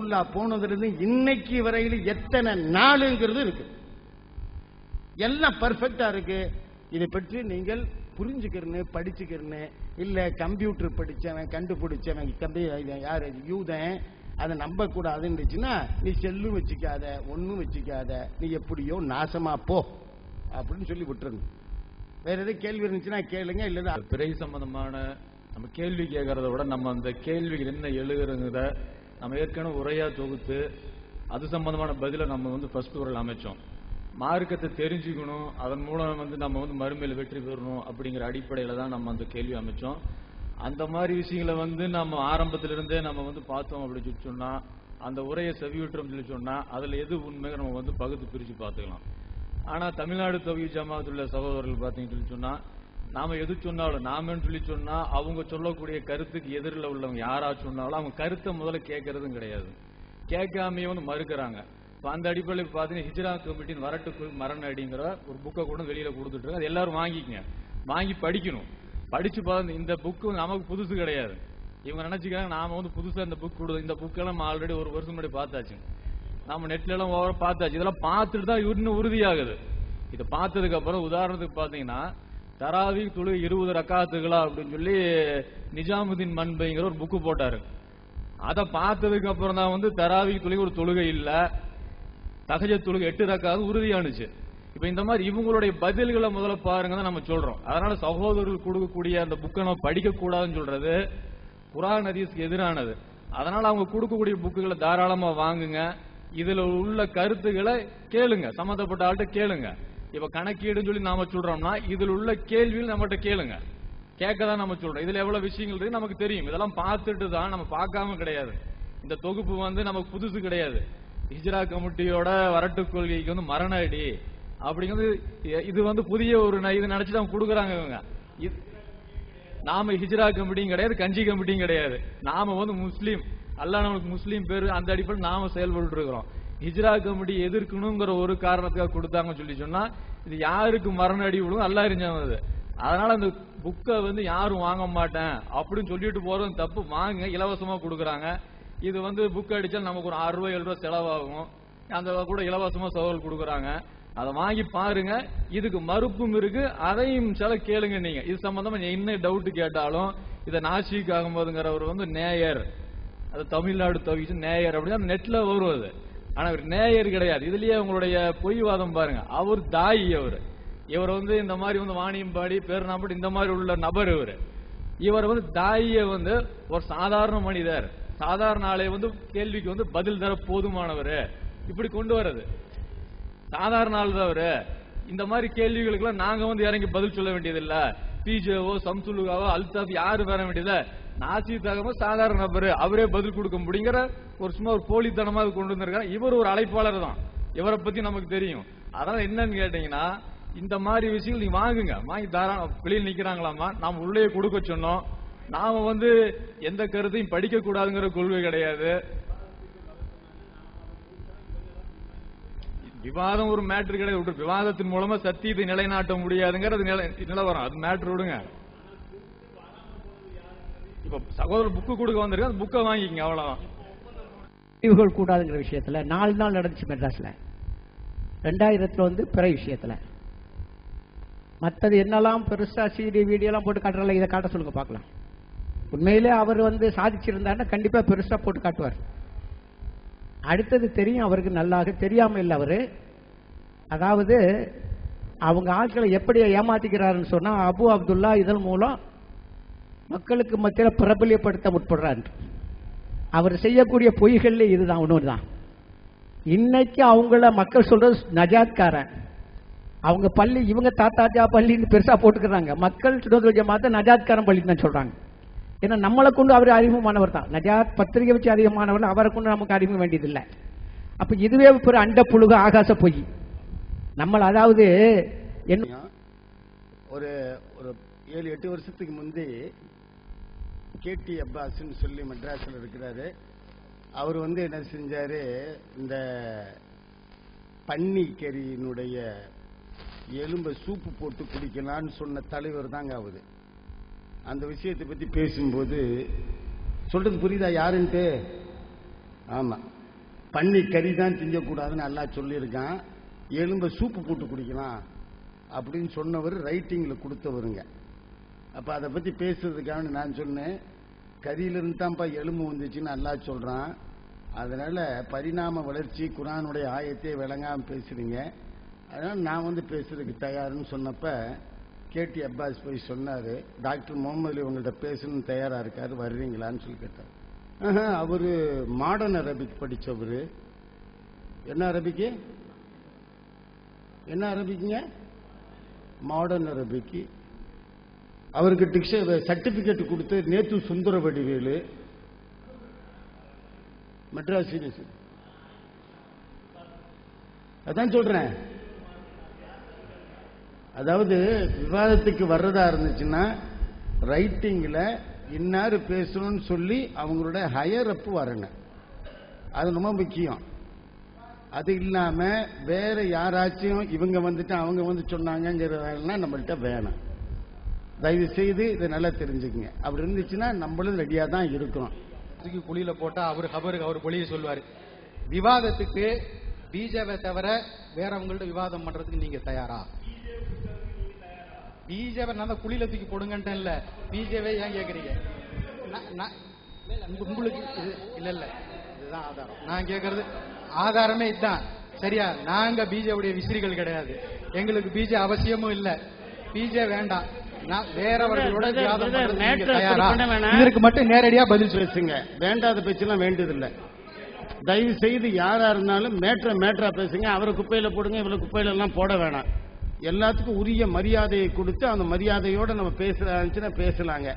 உள்ளா போனதிலிருந்து இன்னைக்கு வரையில் எத்தனை நாளுங்கிறது இருக்கு. எல்லாம் பர்ஃபெக்டா இருக்கு. இதை பற்றி நீங்கள் புரிஞ்சுக்கிறன்னு படிச்சுக்கிறன்னு இல்ல கம்ப்யூட்டர் படிச்சவன் கண்டுபிடிச்சவன் கம்பி யாரு யூதன் அதை நம்ப கூடாதுன்னுச்சுன்னா நீ செல்லும் வச்சுக்காத ஒன்றும் வச்சுக்காத நீ எப்படியோ நாசமா போ அப்படின்னு சொல்லி விட்டுருங்க. வேற எதாவது கேள்வி இருந்துச்சுன்னா கேளுங்க இல்லைன்னா பிறை சம்பந்தமான நம்ம கேள்வி கேட்கறத விட நம்ம அந்த கேள்விகள் என்ன எழுதுறத நம்ம ஏற்கனவே உரையா தொகுத்து அது சம்பந்தமான பதிலை நம்ம வந்து ஃபர்ஸ்ட் உரையில் அமைச்சோம். மார்க்கத்தை தெரிஞ்சுக்கணும் அதன் மூலம் வந்து நம்ம வந்து மறுமையில் வெற்றி பெறணும் அப்படிங்கிற அடிப்படையில தான் நம்ம அந்த கேள்வி அமைச்சோம். அந்த மாதிரி விஷயங்களை வந்து நம்ம ஆரம்பத்திலிருந்தே நம்ம வந்து பார்த்தோம் அப்படின்னு சொல்லி சொன்னா அந்த உரையை செவியுற்றோம் சொல்லி சொன்னா அதுல எது உண்மை நம்ம வந்து பகுத்து பிரிச்சு பார்த்துக்கலாம். ஆனா தமிழ்நாடு தொகுதி ஜமாத்துள்ள சகோதரர்கள் பார்த்தீங்கன்னு சொல்லி சொன்னா நாம எது சொன்னாலும் நாமன்னு சொல்லி சொன்னா அவங்க சொல்லக்கூடிய கருத்துக்கு எதிரில் உள்ளவங்க யாரா சொன்னாலும் அவங்க கருத்தை முதல்ல கேட்கறதும் கிடையாது. கேட்காமையே வந்து மறுக்கிறாங்க. இப்போ அந்த அடிப்படையில் பார்த்தீங்கன்னா ஹிஜ்ரா கமிட்டின் வரட்டு மரண அடிங்கிற ஒரு புக்கை கூட வெளியில கொடுத்துட்டு இருக்கு. அது எல்லாரும் வாங்கிக்கங்க. வாங்கி படிக்கணும். படிச்சு பார்த்து இந்த புக்கு நமக்கு புதுசு கிடையாது. இவங்க நினைச்சுக்கிறாங்க நாம வந்து புதுசா இந்த புக் கொடுத்து இந்த புக்கெல்லாம் ஆல்ரெடி ஒரு வருஷம் முன்னாடி பார்த்தாச்சு. நம்ம நெட்ல எல்லாம் ஓவர பார்த்தாச்சு. இதெல்லாம் பார்த்துட்டு தான் இன்னும் உறுதியாகுது. இதை பார்த்ததுக்கு அப்புறம் உதாரணத்துக்கு பாத்தீங்கன்னா தராவி துளு இருபது ரக்காத்துகளா அப்படின்னு சொல்லி நிஜாமுதீன் மண்பைங்கிற ஒரு புக்கு போட்டாரு. அதை பார்த்ததுக்கு அப்புறம் தான் வந்து தராவி துளி ஒரு தொழுகை இல்ல. தகஜ தொழுகை எட்டு ரக்காவது உறுதியானுச்சு. இப்ப இந்த மாதிரி இவங்களுடைய பதில்களை முதல்ல பாருங்க தான் நம்ம சொல்றோம். அதனால சகோதரர்கள் கொடுக்கக்கூடிய அந்த புக்கை நம்ம படிக்க கூடாதுன்னு சொல்றது குரான் ஹதீஸ்க்கு எதிரானது. அதனால அவங்க கொடுக்கக்கூடிய புக்குகளை தாராளமா வாங்குங்க. இதுல உள்ள கருத்துக்களை கேளுங்க. சம்பந்தப்பட்ட ஆள்கிட்ட கேளுங்க. இப்ப கணக்கீடுன்னு சொல்லி நாம சொல்றோம்னா இதுல உள்ள கேள்வியில் நம்மகிட்ட கேளுங்க. கேட்க தான் நம்ம சொல்றோம். இதுல எவ்வளவு விஷயங்கள் இருக்கு நமக்கு தெரியும். இதெல்லாம் பார்த்துட்டு தான் நம்ம பார்க்காம கிடையாது. இந்த தொகுப்பு வந்து நமக்கு புதுசு கிடையாது. ஹிஜ்ரா கமிட்டியோட வரட்டு கொள்கைக்கு வந்து மரண அடி அப்படிங்கிறது இது வந்து புதிய ஒரு ந- இது நினைச்சு அவங்க கொடுக்குறாங்க இவங்க. நாம ஹிஜ்ரா கமிட்டியும் கிடையாது கஞ்சி கமிட்டியும் கிடையாது. நாம வந்து முஸ்லீம். அல்ல நமக்கு முஸ்லீம் பேர் அந்த அடிப்படையில் நாம செயல்பட்டு இருக்கிறோம். ஹிஜ்ரா கமிட்டி எதிர்க்கணுங்கிற ஒரு காரணத்துக்காக கொடுத்தாங்கன்னு சொல்லி சொன்னா இது யாருக்கு மரண அடி விடும் அல்லா அது. அதனால அந்த புக்கை வந்து யாரும் வாங்க மாட்டேன். அப்படின்னு சொல்லிட்டு போறது தப்பு. வாங்குங்க இலவசமா கொடுக்குறாங்க. இது வந்து புக் அடிச்சா நமக்கு ஒரு ஆறு ரூபாய் ஏழு ரூபாய் செலவாகும். அந்த கூட இலவசமா சவால் கொடுக்குறாங்க. அதை வாங்கி பாருங்க. இதுக்கு மறுப்பும் இருக்கு. அதையும் சில கேளுங்க நீங்க. இது சம்பந்தமா என்ன டவுட் கேட்டாலும் இதை நாசிக் ஆகும்போதுங்கிறவர் வந்து நேயர். அது தமிழ்நாடு தவிச்சு நேயர் அப்படின்னு அந்த நெட்ல வரும் அது. ஆனா இவர் நேயர் கிடையாது. இதுலயே உங்களுடைய பொய்வாதம் பாருங்க. அவர் தாயி அவர் இவர் வந்து இந்த மாதிரி வந்து வாணியம்பாடி பேர்நாம்படி இந்த மாதிரி உள்ள நபர் இவர். இவர் வந்து தாயிய வந்து ஒரு சாதாரண மனிதர். சாதாரண ஆளை வந்து கேள்விக்கு வந்து பதில் தர போதுமானவர். இப்படி கொண்டு வர்றது. சாதாரண ஆள் தான் அவரு. இந்த மாதிரி கேள்விகளுக்கெல்லாம் நாங்க வந்து இறங்கி பதில் சொல்ல வேண்டியதில்லை. பிஜேவோ சம்சுலுகாவோ அல்தாப் யாரு வர வேண்டியதில்ல நாசி தகமோ சாதாரண நபர். அவரே பதில் கொடுக்க முடியுங்கிற ஒரு சும்மா ஒரு போலித்தனமா கொண்டு வந்திருக்காரு. இவர் ஒரு அழைப்பாளர் தான். இவரை பத்தி நமக்கு தெரியும். அதனால என்னன்னு கேட்டீங்கன்னா இந்த மாதிரி விஷயங்கள் நீங்க வாங்குங்க. வாங்கி தாராளம் வெளியில் நிக்கிறாங்களாமா நாம் உள்ளே கொடுக்க சொன்னோம். நாம வந்து எந்த கருத்தையும் படிக்க கூடாதுங்கிற கொள்கை கிடையாது. விவாதம் ஒரு மேட்ரு கிடையாது. விட்டு விவாதத்தின் மூலமா சத்தியத்தை நிலைநாட்ட முடியாதுங்கிறது நிலவரம். அது மேட்ரு விடுங்க. இப்ப சகோதரர் புக்கு கொடுக்க வந்திருக்கு அந்த புக்கை வாங்கிக்கங்க அவ்வளவுதான். முடிவுகள் கூடாதுங்கிற விஷயத்துல நாலு நாள் நடந்துச்சு மெட்ராஸ்ல. ரெண்டாயிரத்துல வந்து பிற விஷயத்துல. மத்தது என்னெல்லாம் பெருசா சிடி வீடியோலாம் போட்டு காட்டுறாங்க இதை காட்ட சொல்லுங்க பார்க்கலாம். உண்மையிலே அவர் வந்து சாதிச்சிருந்தாருன்னா கண்டிப்பா பெருசா போட்டு காட்டுவார். அடுத்தது தெரியும் அவருக்கு நல்லாக தெரியாம இல்லை அவரு. அதாவது அவங்க ஆட்களை எப்படி ஏமாத்திக்கிறாருன்னு சொன்னா அபு அப்துல்லா இதன் மூலம் மக்களுக்கு மத்தியில் பிரபல்யப்படுத்த முற்படுறார். அவர் செய்யக்கூடிய பொய்கள்ல இதுதான் ஒன்று தான் இன்னைக்கு அவங்கள மக்கள் சொல்றது நஜாத்காரன். அவங்க பள்ளி இவங்க தாத்தாஜா பள்ளின்னு பெருசா போட்டுக்கிறாங்க. மக்கள் சுதந்திர ஜமாத்த நஜாத்காரன் பள்ளி தான் சொல்றாங்க. ஏன்னா நம்மளை கொண்டு அவர் அறிமுகமானவர் தான். நஜாத் பத்திரிகை வச்சு அதிகமானவர் அவரை கொண்டு நமக்கு அறிமுகம் வேண்டியதில்லை. அப்ப இதுவே ஒரு அண்ட புழுக ஆகாச பொய். நம்மள அதாவது என்ன ஒரு ஒரு ஏழு எட்டு வருஷத்துக்கு முந்தி கேடி அப்பாஸ்ன்னு சொல்லி மெட்ராஸில் இருக்கிறாரு. அவர் வந்து என்ன செஞ்சாரு? இந்த பன்னிக்கரியினுடைய எலும்பை சூப்பு போட்டு குடிக்கலாம்னு சொன்ன தலைவர் தாங்க ஆகுது அந்த விஷயத்தை பத்தி பேசும்போது சொல்றது புரியுதா யாருன்ட்டு? ஆமா. பன்னி கறி தான் திங்கக்கூடாதுன்னு நல்லா சொல்லியிருக்கான். எலும்ப சூப்பு போட்டு குடிக்கலாம் அப்படின்னு சொன்னவர் ரைட்டிங்ல கொடுத்தவருங்க. அப்ப அதை பத்தி பேசுறதுக்காக நான் சொன்னேன். கரியிலிருந்து தான்ப்பா எலும்பு வந்துச்சுன்னு நல்லா சொல்றான். அதனால பரிணாம வளர்ச்சி குரானுடைய ஆயத்தை விளங்காம பேசுறீங்க. அதனால நான் வந்து பேசுறதுக்கு தயாருன்னு சொன்னப்ப கேடி அப்பாஸ் போய் சொன்னார் டாக்டர் முகமது அலி உங்கள்கிட்ட பேசணும்னு தயாராக இருக்காரு வர்றீங்களான்னு சொல்லி கேட்டார். அவர் மாடர்ன் அரபிக் படித்தவர் என்ன அரபிக்கு? என்ன அரபிக்குங்க? மாடர்ன் அரபிக்கு. அவருக்கு டிக்ஷ சர்டிபிகேட் கொடுத்து நேத்து சுந்தர வடிவேலு. மெட்ராஸ் யூனிவர்சிட்டி. அதான் சொல்றேன். அதாவது விவாதத்துக்கு வர்றதா இருந்துச்சுன்னா ரைட்டிங்கில் இன்னார் பேசணும்னு சொல்லி அவங்களோட ஹையர் அப் வரணும் அது ரொம்ப முக்கியம். அது இல்லாம வேற யாராச்சும் இவங்க வந்துட்டு அவங்க வந்து சொன்னாங்கிறதெல்லாம் நம்மள்கிட்ட வேணும். தயவு செய்து இதை நல்லா தெரிஞ்சுக்கங்க. அப்படி இருந்துச்சுன்னா நம்மளும் ரெடியா தான் இருக்கிறோம் தூக்கி குழியில போட்டா அவர் ஹபருக்கு அவர் பொழிய சொல்வாரு விவாதத்துக்கு பிஜேவை தவிர வேறவங்கள்ட்ட விவாதம் பண்றதுக்கு நீங்க தயாரா? பிஜேவை நான் தான் குழியில தூக்கி போடுங்கன்ட்டு இல்ல. பிஜேவை ஏன் கேக்குறீங்க? இல்ல, இல்ல, உங்களுக்கு இது இல்ல இல்ல. இதுதான் ஆதாரம். நான் கேக்குறது ஆதாரமே இதுதான் சரியா? நாங்க பிஜேவுடைய விசிறிகள் கிடையாது. எங்களுக்கு பிஜே அவசியமும் இல்ல. பிஜே வேண்டாம். இதற்கு மட்டும் நேரடியா பதில் பேசுங்க. வேண்டாத பேச்செல்லாம் வேண்டியதில்லை. தயவு செய்து யாரா இருந்தாலும் மேட்ர மேட்ரா பேசுங்க. அவரை குப்பையில போடுங்க இவரை குப்பையில எல்லாம் போட வேணாம். எல்லாத்துக்கும் உரிய மரியாதையை கொடுத்து அந்த மரியாதையோட நம்ம பேசலாம்னு பேசலாங்க.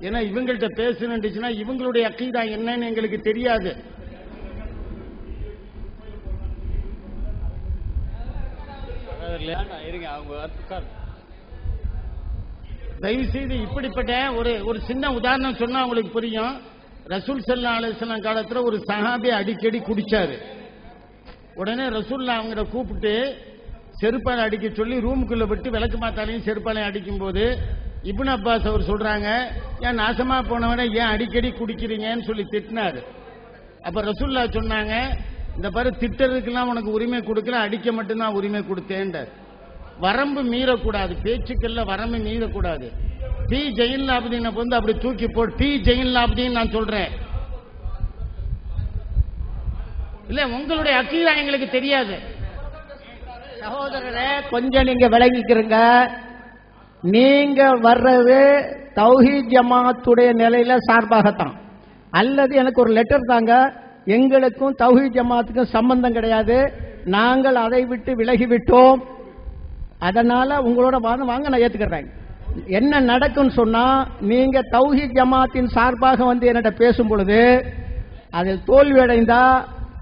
ஏன்னா இவங்கள்ட்ட பேசணுச்சுன்னா இவங்களுடைய அக்கீதா என்னன்னு எங்களுக்கு தெரியாது. அவங்க தயவு செய்து இப்படிப்பட்ட ஒரு ஒரு சின்ன உதாரணம் சொன்னா உங்களுக்கு புரியும். ரசூல் சல்லா அலிஸ்லாம் காலத்துல ஒரு சஹாபி அடிக்கடி குடிச்சாரு. உடனே ரசூல்லா அவங்கள கூப்பிட்டு செருப்பால் அடிக்க சொல்லி ரூமுக்குள்ள விட்டு விளக்கு மாத்தாலையும் செருப்பாலையும் அடிக்கும் போது இப்னு அப்பாஸ் அவர் சொல்றாங்க ஏன் நாசமா போனவனை ஏன் அடிக்கடி குடிக்கிறீங்கன்னு சொல்லி திட்டினாரு. அப்ப ரசுல்லா சொன்னாங்க இந்த பாரு திட்டதுக்கெல்லாம் உனக்கு உரிமை கொடுக்கல அடிக்க மட்டும்தான் உரிமை கொடுத்தேன் வரம்பு மீறக்கூடாது பேச்சுக்கள்ல வரம்பு மீறக்கூடாது. டி ஜெயின் லாபுதீனை வந்து அப்படி தூக்கி போ டி ஜெயின் லாபுதீன் நான் சொல்றேன். இல்ல உங்களுடைய அக்கீதா எங்களுக்கு தெரியாது. சகோதரரே கொஞ்சம் நீங்க விளங்கிக்கிறங்க. நீங்க வர்றது தௌஹி ஜமாத்துடைய நிலையில சார்பாகத்தான். அல்லது எனக்கு ஒரு லெட்டர் தாங்க. எங்களுக்கும் தௌஹி ஜமாத்துக்கும் சம்பந்தம் கிடையாது. நாங்கள் அதை விட்டு விலகி விட்டோம் அதனால உங்களோட வாதம் வாங்க நான் ஏத்துக்கிறேன். என்ன நடக்கும் சொன்னா நீங்க தௌஹி ஜமாத்தின் சார்பாக வந்து என்னிட்ட பேசும் பொழுது அதில் தோல்வி அடைந்தா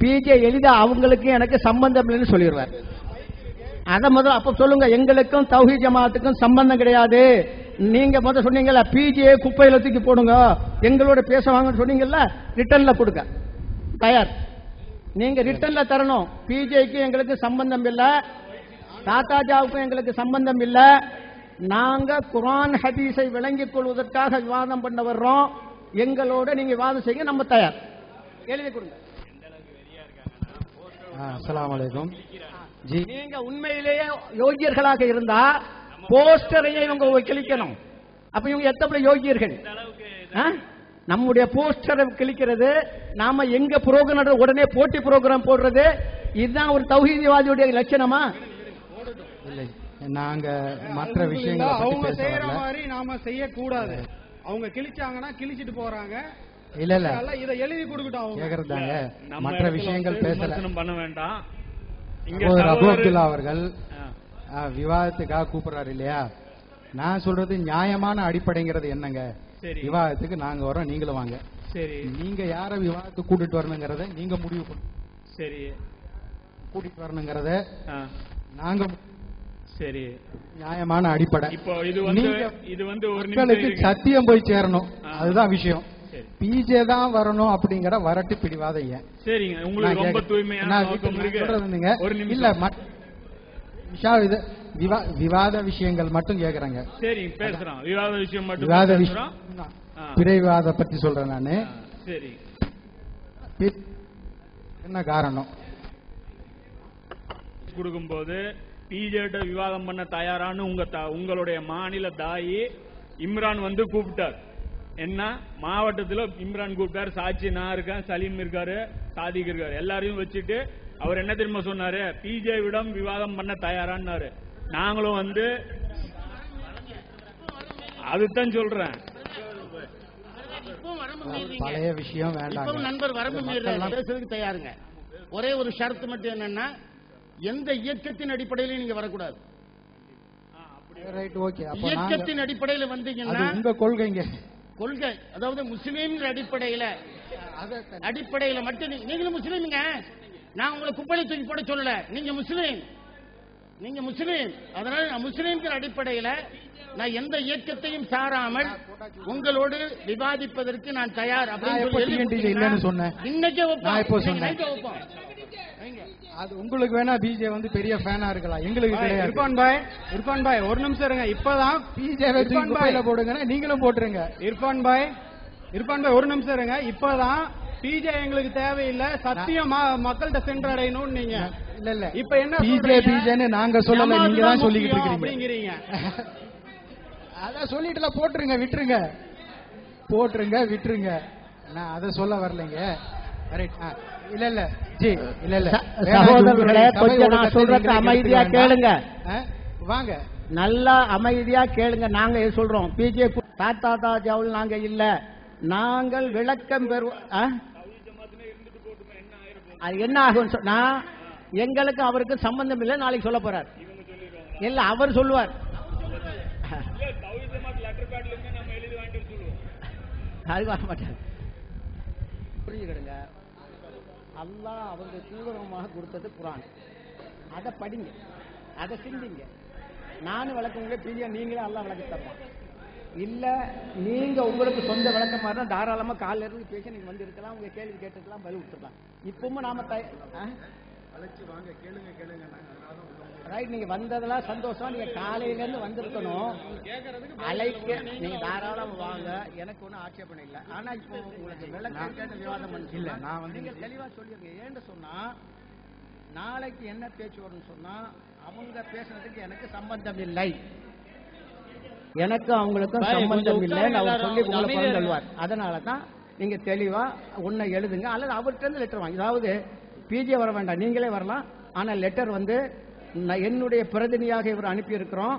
பிஜே எளிதா அவங்களுக்கு எனக்கு சம்பந்தம் இல்லைன்னு சொல்லிடுவார் அத முதல்ல அப்ப சொல்லுங்க. எங்களுக்கும் தௌஹி ஜமாத்துக்கும் சம்பந்தம் கிடையாது. நீங்க முதல்ல சொன்னீங்கல்ல பிஜே குப்பையில தூக்கி போடுங்க. எங்களோட பேச வாங்கன்னு சொன்னீங்கல்ல ரிட்டர்ன்ல கொடுங்க. தயார். நீங்க ரிட்டர்ன்ல தரணும். பிஜேக்கு எங்களுக்கு சம்பந்தம் இல்ல. தாத்தாஜாவுக்கும் எங்களுக்கு சம்பந்தம் இல்ல. நாங்க குர்ஆன் ஹதீஸை விளங்கிக் கொள்வதற்காக விவாதம் பண்ண வர்றோம். எங்களோட நீங்க விவாதம் செய்ய நம்ம தயார். எழுதி கொடுங்க. அஸ்லாம் வலைக்கும் நீங்க உண்மையிலேயே யோகியர்களாக இருந்தா போஸ்டரையே இவங்க கிழிக்கணும். அப்ப இவங்க எத்தனை யோகியர்கள்? நம்முடைய போஸ்டரை கிழிக்கிறது நாம எங்க புரோகிராம் உடனே போட்டி புரோகிராம் போடுறது இதுதான் ஒரு தௌஹீதிவாதியுடைய லட்சணமா? இல்லை. நாங்க மற்ற விஷயங்களை பத்தி அவங்க செய்யற மாதிரி நாம செய்யக்கூடாது. அவங்க கிழிச்சாங்கன்னா கிழிச்சிட்டு போறாங்க. இல்ல இல்ல. இதை எழுதி கொடுக்கட்டும் அவங்க. கேக்குறதாங்க மற்ற விஷயங்கள் பேசல. பண்ண வேண்டாம். அபு அப்துல்லா அவர்கள் விவாதத்துக்காக கூப்பிடுறாரு இல்லையா? நான் சொல்றது நியாயமான அடிப்படைங்கிறது என்னங்க? விவாதத்துக்கு நாங்க வரோம் நீங்களும் வாங்க. சரி. நீங்க யார விவாதத்துக்கு கூட்டிட்டு வரணுங்கிறத நீங்க முடிவு பண்ணு. சரி. கூட்டிட்டு வரணுங்கிறத நாங்க சரி. நியாயமான அடிப்படை. இப்போ இது வந்து இது வந்து ஒரு மக்களுக்கு. சத்தியம் போய் சேரணும். அதுதான் விஷயம். பிஜே தான் வரணும் அப்படிங்கிற வரட்டு பிடிவாதம் ஏன்? சரிங்க உங்களுக்கு ரொம்ப. தூய்மையான இல்ல விஷா இது விவாத விஷயங்கள் மட்டும் கேக்குறாங்க சரி பேசுறோம். விவாத விஷயம் மட்டும் விவாத பேசுறோம். விஷயம். ஆ. பிறை விவாத பத்தி சொல்றேன் நானு. சரி. என்ன காரணம்? கொடுக்கும்போது பிஜேட்ட விவாதம் பண்ண தயாரான்னு உங்க உங்களுடைய மாநில தாயி இம்ரான் வந்து கூப்பிட்டார். என்ன? மாவட்டத்துல இம்ரான் கூப்பிட்டார் சாட்சி நான் இருக்கேன் சலீம் இருக்காரு சாதிக் இருக்காரு. எல்லாரையும் வச்சுட்டு அவர் என்ன தெரியுமா சொன்னாரு? பிஜேவிடம் விவாதம் பண்ண தயாரான்னாரு. நாங்களும் வந்து அதுதான் சொல்றேன். பழைய விஷயம் வேண்டாம் நண்பர் வரம்பு பேசுறதுக்கு தயாருங்க. ஒரே ஒரு ஷரத்து மட்டும் என்னன்னா எந்த இயக்கத்தின் அடிப்படையிலும் நீங்க வரக்கூடாது. இயக்கத்தின் அடிப்படையில வந்தீங்கன்னா உங்க கொள்கைங்க. கொள்கை அதாவது முஸ்லீம்ங்கிற அடிப்படையில அடிப்படையில மட்டும் நீங்களும் முஸ்லீமுங்க. நான் உங்களை குப்பையில தூக்கி போட சொல்லல. நீங்க முஸ்லீம். நீங்க முஸ்லீம். அதனால நான் முஸ்லீம்ங்கிற அடிப்படையில நான் எந்த இயக்கத்தையும் சாராமல் உங்களோடு விவாதிப்பதற்கு நான் தயார் அப்படின்னு சொல்லி? இன்னைக்கே வைப்போம். அது உங்களுக்கு வேணா பிஜே வந்து பெரிய ஃபேனா இருக்கலாம். எங்களுக்கு கிடையாது. இர்பான் பாய் இர்பான் பாய் ஒரு நிமிஷம் இருங்க. இப்பதான் பிஜே இர்பான் பாய். குப்பையில போடுங்கன்னா நீங்களும் போட்டுருங்க. இர்பான் பாய் இர்பான் பாய் ஒரு நிமிஷம் இருங்க. இப்பதான் பிஜே எங்களுக்கு தேவையில்லை. சத்தியம் மக்கள்கிட்ட சென்றடையணும்னு நீங்க. இல்ல இல்ல இப்ப என்ன பிஜே? பிஜேன்னு நாங்க சொல்லல. நீங்க தான் சொல்லிக்கிட்டு இருக்கீங்க. அதான் சொல்லிட்டுல போட்டுருங்க விட்டுருங்க. போட்டுருங்க விட்டுருங்க. நான் அதை சொல்ல வரலைங்க. இல்ல இல்ல. ஜி இல்ல இல்ல. ச- வேணாம், சகோதரர்களே, கொஞ்சம் நான் சொல்றத அமைதியா கேளுங்க. வாங்க. நல்லா அமைதியா கேளுங்க. நாங்க சொல்றோம். பிஜே தாத்தா ஜவுல் நாங்க இல்ல. நாங்கள் விளக்கம் பெறுவோம்? அது என்ன ஆகும் சொன்னா எங்களுக்கு அவருக்கு சம்பந்தம் இல்லை நாளைக்கு சொல்ல போறார். இல்ல அவர் சொல்லுவார். அது வர மாட்டார் புரிஞ்சுக்கிடுங்க. அல்லாஹ் அவங்க தூதரமாக கொடுத்தது குரான். அதை படிங்க. அதை சிந்திங்க. நானும் வளர்க்குங்க பிரியா நீங்களே அல்லாஹ் வளர்க்க தருவான் இல்ல நீங்க உங்களுக்கு சொந்த விளக்கமா இருந்தா தாராளமா காலில இருந்து பேசி நீங்க வந்து இருக்கலாம் உங்க கேள்வி கேட்டுக்கலாம் பதில் விட்டுருக்கலாம் இப்பவும் நாம தயார் வாங்க கேளுங்க கேளுங்க. ரைட் நீங்க வந்ததெல்லாம் சந்தோஷம் நீங்க காலையில இருந்து வந்திருக்கணும் அழைக்க நீங்க தாராளமா வாங்க. எனக்கு ஒன்றும் ஆட்சேபணம் இல்லை. ஆனா இப்போ உங்களுக்கு விளக்கம் கேட்டு விவாதம் பண்ணி இல்ல, நான் வந்து- நீங்க தெளிவா சொல்லிருங்க. ஏன்னு சொன்னா நாளைக்கு என்ன பேச்சு வரும்னு சொன்னா அவங்க பேசுனதுக்கு எனக்கு சம்பந்தம் இல்லை. எனக்கு அவங்களுக்கும் சம்பந்தம் இல்லைன்னு அவர் சொல்லி எல்லாரும். உங்களை அமைதியா புறம் இருங்க. தள்ளுவார் அதனால தான் நீங்க தெளிவா ஒன்றை எழுதுங்க. அல்லது அவர்கிட்ட இருந்து லெட்டர் வாங்க. அதாவது பிஜே வர வேண்டாம். நீங்களே வரலாம். ஆனா லெட்டர் வந்து என்னுடைய பிரதிநிதியாக இவர் அனுப்பியிருக்கிறோம்.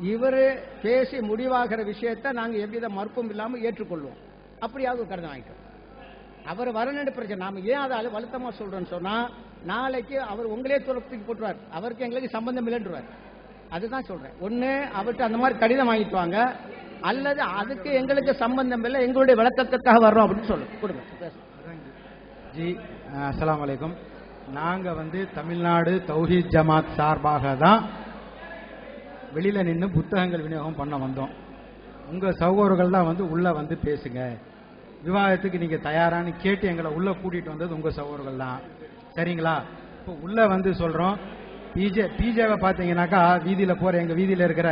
இவர் பேசி முடிவாகிற விஷயத்தை நாங்கள் எவ்வித மறுப்பும் இல்லாமல் ஏற்றுக்கொள்வோம். அப்படியாவது ஒரு கருதை வாங்கிக்கிறோம் அவர் வரணுன்ற பிரச்சனை. நாம ஏன் அதை அழு- அழுத்தமா சொல்றோம்னு சொன்னா நாளைக்கு அவர் உங்களே துரத்துக்கு போட்டுருவார். அவருக்கு எங்களுக்கு சம்பந்தம் இல்லைன்றவார். அதுதான் சொல்றேன். ஒண்ணு அவர்கிட்ட அந்த மாதிரி கடிதம் வாங்கிட்டு வாங்க. அல்லது அதுக்கு எங்களுக்கு சம்பந்தம் இல்லை எங்களுடைய விளக்கத்துக்காக வர்றோம் அப்படின்னு சொல்லு. கொடுங்க. ஜி அஸ்லாம் வலைக்கம் நாங்க வந்து தமிழ்நாடு தௌஹீத் ஜமாத் சார்பாக தான் வெளியில நின்று புத்தகங்கள் விநியோகம் பண்ண வந்தோம். உங்க சகோதரர்கள் தான் வந்து உள்ள வந்து பேசுங்க. விவாதத்துக்கு நீங்க தயாரான்னு கேட்டு எங்களை உள்ள கூட்டிட்டு வந்தது உங்க சகோதரர்கள் தான். சரிங்களா? இப்போ உள்ள வந்து சொல்றோம். பிஜே பிஜேவை பாத்தீங்கன்னாக்கா வீதியில போற எங்க வீதியில இருக்கிற